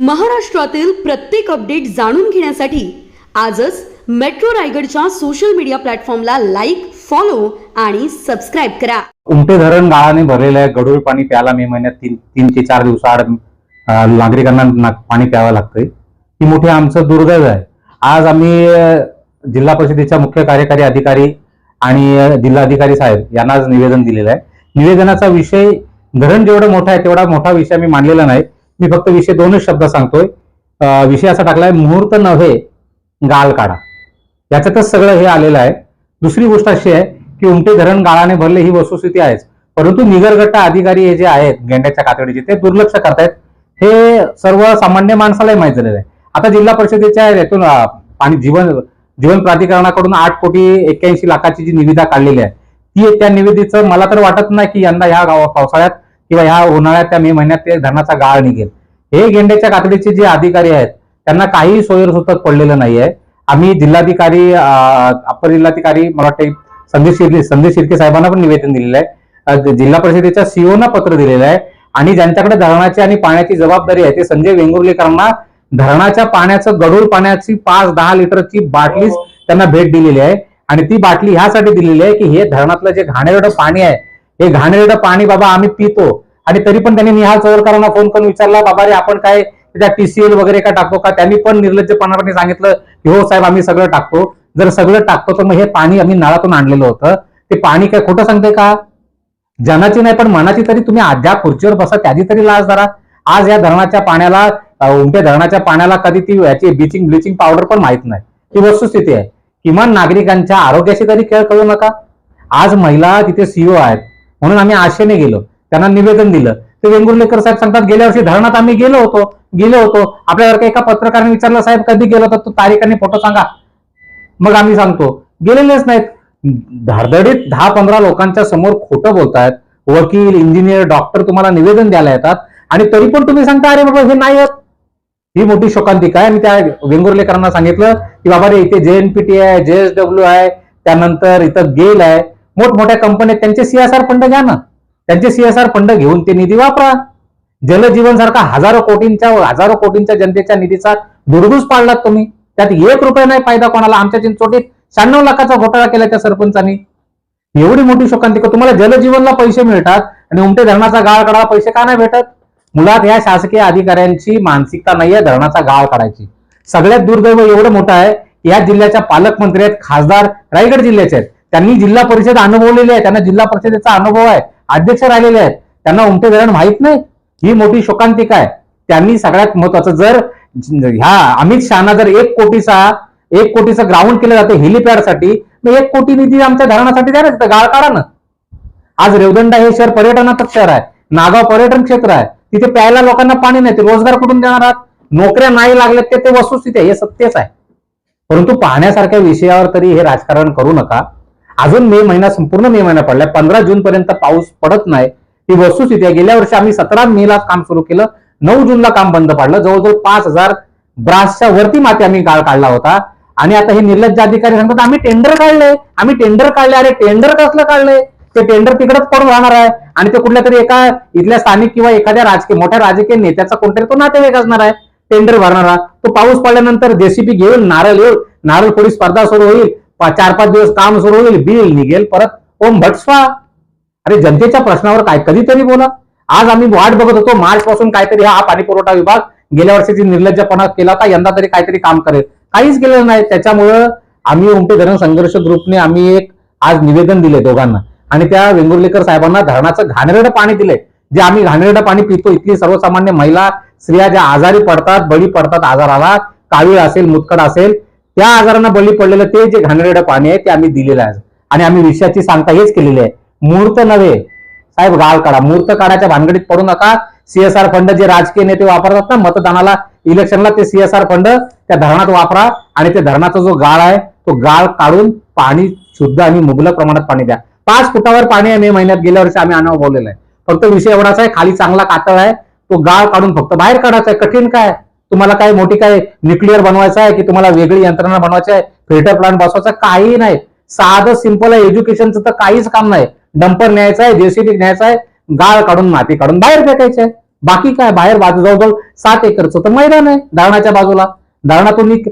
महाराष्ट्रातील प्रत्येक अपडेट जाणून घेण्यासाठी आजच मेट्रो रायगडच्या सोशल मीडिया प्लॅटफॉर्मला लाईक फॉलो आणि सबस्क्राईब करा. उमटे धरण गाळाने भरलेलं आहे. गढूळ पाणी प्यायला मे महिन्यात तीन तीन ते चार दिवसाआड नागरिकांना पाणी प्यावं लागतंय. ही मोठी आमचं दुर्दैव आहे. आज आम्ही जिल्हा परिषदेच्या मुख्य कार्यकारी अधिकारी आणि जिल्हाधिकारी साहेब यांना आज निवेदन दिलेलं आहे. निवेदनाचा विषय धरण जेवढं मोठं आहे तेवढा मोठा विषय आम्ही मांडलेला नाही. मी फक्त विषय दोनच शब्द सांगतोय. विषय असा टाकलाय मुहूर्त नव्हे गाळ काढा. याच्यातच सगळं हे आलेलं आहे. दुसरी गोष्ट अशी आहे की उमटे धरण गाळाने भरले ही वस्तुस्थिती आहेच. परंतु निगरगट्टा अधिकारी हे जे आहेत गेंड्याच्या कातडीचे ते दुर्लक्ष करतायत. हे सर्व सामान्य माणसालाही माहीत झालेलं आहे. आता जिल्हा परिषदेच्या यातून अं, पाणी जीवन जीवन प्राधिकरणाकडून आठ कोटी एक्क्याऐंशी लाखाची जी निविदा काढलेली आहे ती त्या निविदेचं मला तर वाटत नाही की यंदा ह्या गावा पावसाळ्यात किंवा ह्या उन्हाळ्यात त्या मे महिन्यात ते धरणाचा गाळ निघेल. हे गेंड्याच्या कातडीचे जे अधिकारी आहेत त्यांना काही सोयर सुतक पडलेलं नाहीये. आम्ही जिल्हाधिकारी अपर अप्पर जिल्हाधिकारी मला वाटते संदेश शिर्के संदेश शिर्के साहेबांना पण निवेदन दिलेलं आहे. जिल्हा परिषदेच्या सीओना पत्र दिलेलं आहे आणि ज्यांच्याकडे धरणाची आणि पाण्याची जबाबदारी आहे ते संजय वेंगुर्लेकरांना धरणाच्या पाण्याचं गढूळ पाण्याची पाच दहा लिटरची बाटलीच त्यांना भेट दिलेली आहे. आणि ती बाटली ह्यासाठी दिलेली आहे की हे धरणातलं जे घाणेरडं पाणी आहे हे घाणेरडं पाणी बाबा आम्ही पितो. आणि तरी पण त्यांनी निहाल चौरकरांना फोन करून विचारला बाबा रे आपण काय त्या टीसीएल वगैरे काय टाकतो का? त्यांनी पण निर्लज्जपणाने सांगितलं की हो साहेब आम्ही सगळं टाकतो. जर सगळं टाकतो तर मग हे पाणी आम्ही नळातून आणलेलं होतं. ते पाणी काय खोटं सांगते का? जनाची नाही पण मनाची तरी तुम्ही अध्या खुर्चीवर बसा त्याची तरी लाज धरा. आज या धरणाच्या पाण्याला अं, उमटे धरणाच्या पाण्याला कधी ती याची ब्लिचिंग ब्लिचिंग पावडर पण माहीत नाही. ही वस्तुस्थिती आहे. किमान नागरिकांच्या आरोग्याशी तरी खेळ करू नका. आज महिला तिथे सीओ आहेत. म्हणून आम्ही आशेने गेलो. त्यांना निवेदन दिलं. ते वेंगुर्लेकर साहेब सांगतात गेल्या वर्षी धरणात आम्ही गेलो होतो गेलो होतो. आपल्यावर एका पत्रकाराने विचारलं साहेब कधी गेलो होतो? तो तारीख आणि फोटो सांगा. मग आम्ही सांगतो गेलेलेच नाहीत. धडधडीत दहा पंधरा लोकांच्या समोर खोटं बोलतायत. वकील इंजिनियर डॉक्टर तुम्हाला निवेदन द्यायला येतात. आणि तरी पण तुम्ही सांगता अरे बाबा हे नाही आहेत ही मोठी शोकांतिका आहे. आणि त्या वेंगुर्लेकरांना सांगितलं की बाबा रे इथे जेएनपीटी आहे जेएसडब्ल्यू आहे त्यानंतर इथं गेल आहे. मोठमोठ्या कंपन्या त्यांचे सीएसआर फंड घ्या ना. त्यांचे सीएसआर फंड घेऊन ते निधी वापरा. जलजीवन सारखा हजारो कोटींच्या हजारो कोटींच्या जनतेच्या निधीचा दुर्गुस पाडलात तुम्ही. त्यात एक रुपया नाही फायदा कोणाला. आमच्या चिंचोटीत शहाण्णव लाखाचा घोटाळा केला त्या सरपंचांनी. एवढी मोठी शोकांतिका. तुम्हाला जलजीवनला पैसे मिळतात आणि उमटे धरणाचा गाळ काढायला पैसे का नाही भेटत? मुळात या शासकीय अधिकाऱ्यांची मानसिकता नाहीये धरणाचा गाळ काढायची. सगळ्यात दुर्दैव एवढं मोठं आहे या जिल्ह्याच्या पालकमंत्री आहेत खासदार रायगड जिल्ह्याचे आहेत. त्यांनी जिल्हा परिषद अनुभवलेली आहे. त्यांना जिल्हा परिषदेचा अनुभव आहे. अध्यक्ष राहिलेले आहेत. त्यांना उमटे धरण माहीत नाही. ही मोठी शोकांतिका आहे. त्यांनी सगळ्यात महत्वाचं जर ह्या अमित शहाना जर एक कोटीचा एक कोटीचं ग्राउंड केलं जातं हेलिपॅडसाठी मग एक कोटी निधी आमच्या धरणासाठी द्या ना तिथं गाळ काढा ना. आज रेवदंडा हे शहर पर्यटनाचं शहर आहे. नागाव पर्यटन क्षेत्र आहे. तिथे प्यायला लोकांना पाणी नाही. ते रोजगार कुठून देणार आहात? नोकऱ्या नाही लागल्यात ते ते वस्तुस्थिती आहे. हे सत्यच आहे. परंतु पाहण्यासारख्या विषयावर तरी हे राजकारण करू नका. अजून मे महिना संपूर्ण मे महिना पडलाय. पंधरा जून पर्यंत पाऊस पडत नाही. ही वस्तुस्थिती आहे. गेल्या वर्षी आम्ही सतरा मे ला काम सुरू केलं. नऊ जूनला काम बंद पाडलं. जवळजवळ पाच हजार ब्रासच्या वरती माती आम्ही काळ काढला होता. आणि आता हे निर्लज्ज अधिकारी सांगतात आम्ही टेंडर काढले आम्ही टेंडर काढले अरे टेंडर कसलं काढले ते टेंडर तिकडेच पडून राहणार आहे. आणि ते कुठल्या तरी एका इथल्या स्थानिक किंवा एखाद्या राजकीय मोठ्या राजकीय नेत्याचा कोणतरी तो नातेवाईक असणार आहे. टेंडर भरणारा तो पाऊस पडल्यानंतर जेसीबी घेऊन नारळ येऊन नारळ फोडी स्पर्धा सुरू होईल. चार पाच दिवस काम सुरू होईल बिल निघेल परत ओम भटस्वा अरे जनतेच्या प्रश्नावर काय कधीतरी बोला. आज आम्ही वाट बघत होतो मार्च पासून काहीतरी हा पाणी पुरवठा विभाग गेल्या वर्षीची निर्लज्जपणा केला होता यंदा तरी काहीतरी काम करेल. काहीच केलेलं नाही. त्याच्यामुळं आम्ही उमटे धरण संघर्ष ग्रुपने आम्ही एक आज निवेदन दिले दोघांना. आणि त्या वेंगुर्लेकर साहेबांना धरणाचं घाणेरडं पाणी दिले. जे आम्ही घाणेरडं पाणी पितो इथली सर्वसामान्य महिला स्त्रिया ज्या आजारी पडतात बळी पडतात आजाराला कावीळ असेल मुतकड असेल त्या आजारांना बळी पडलेलं ते जे घाणेरडं पाणी आहे ते आम्ही दिलेलं आहे. आणि आम्ही विषयाची सांगता हेच केलेली आहे. मूर्त नव्हे. साहेब गाळ काढा. मूर्त काढायच्या भानगडीत पडू नका. सीएसआर फंड जे राजकीय नेते वापरतात ना मतदानाला इलेक्शनला ते सीएसआर फंड त्या धरणात वापरा. आणि त्या धरणाचा जो गाळ आहे तो गाळ काढून पाणी शुद्ध आणि मुबलक प्रमाणात पाणी द्या. पाच फुटावर पाणी आहे मे महिन्यात. गेल्या वर्षी आम्ही अनुभवलेलं आहे. फक्त विषय एवढाच आहे खाली चांगला कातळ आहे. तो गाळ काढून फक्त बाहेर काढायचा आहे. कठीण काय? तुम्हाला काय मोठी काय न्यूक्लिअर बनवायचं आहे की तुम्हाला वेगळी यंत्रणा बनवायची आहे? फिल्टर प्लांट बसवायचा काही नाही. साधं सिंपल आहे. एज्युकेशनचं तर काहीच काम नाही. डंपर न्यायचं आहे जेसीबी न्यायचं आहे. गाळ काढून माती काढून बाहेर फेकायची आहे. बाकी काय? बाहेर बाजू जवळजवळ सात एकरचं तर मैदान आहे धारणाच्या बाजूला. धारणातून एक,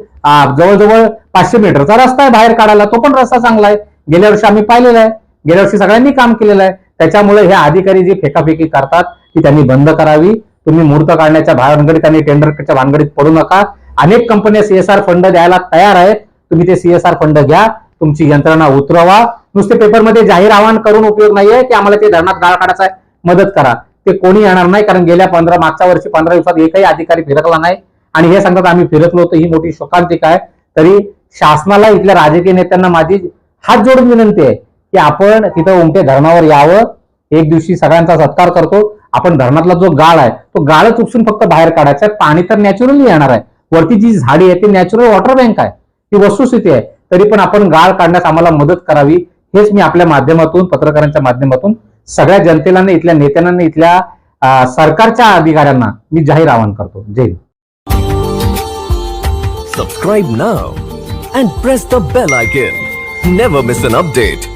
जवळजवळ पाचशे मीटरचा रस्ता आहे बाहेर काढायला. तो पण रस्ता चांगला आहे. गेल्या वर्षी आम्ही पाहिलेला आहे. गेल्या वर्षी सगळ्यांनी काम केलेलं आहे. त्याच्यामुळे हे अधिकारी जी फेकाफेकी करतात ती त्यांनी बंद करावी. तुम्ही मुहूर्त काढण्याच्या भानगडीत आणि टेंडरच्या भानगडीत पडू नका. अनेक कंपन्या सीएसआर फंड द्यायला तयार आहेत. तुम्ही ते सीएसआर फंड घ्या. तुमची यंत्रणा उतरवा. नुसते पेपरमध्ये जाहीर आवाहन करून उपयोग नाहीये की आम्हाला ते धरणात गाळ काढायचा आहे मदत करा. ते कोणी येणार नाही कारण गेल्या पंधरा मागच्या वर्षी पंधरा दिवसात एकही अधिकारी फिरकला नाही. आणि हे सांगतात आम्ही फिरकलो होतो. ही मोठी शोकांतिका आहे. तरी शासनाला इथल्या राजकीय नेत्यांना माझी हात जोडून विनंती आहे की आपण तिथं उमटे धरणावर यावं. एक दिवशी सगळ्यांचा सत्कार करतो. आपण धरणातला जो गाळ आहे तो गाळच उपसून फक्त बाहेर काढायचा आहे? पाणी तर नॅचरली येणार आहे. वरती जी झाडी आहे ती नॅचरल वॉटर बँक आहे. ती वस्तुस्थिती आहे. तरी पण आपण गाळ काढण्यास आम्हाला मदत करावी हेच मी आपल्या माध्यमातून पत्रकारांच्या माध्यमातून सगळ्या जनतेला इथल्या नेत्यांना इथल्या सरकारच्या अधिकाऱ्यांना मी जाहीर आवाहन करतो. जय subscribe now and press the bell icon never miss an update.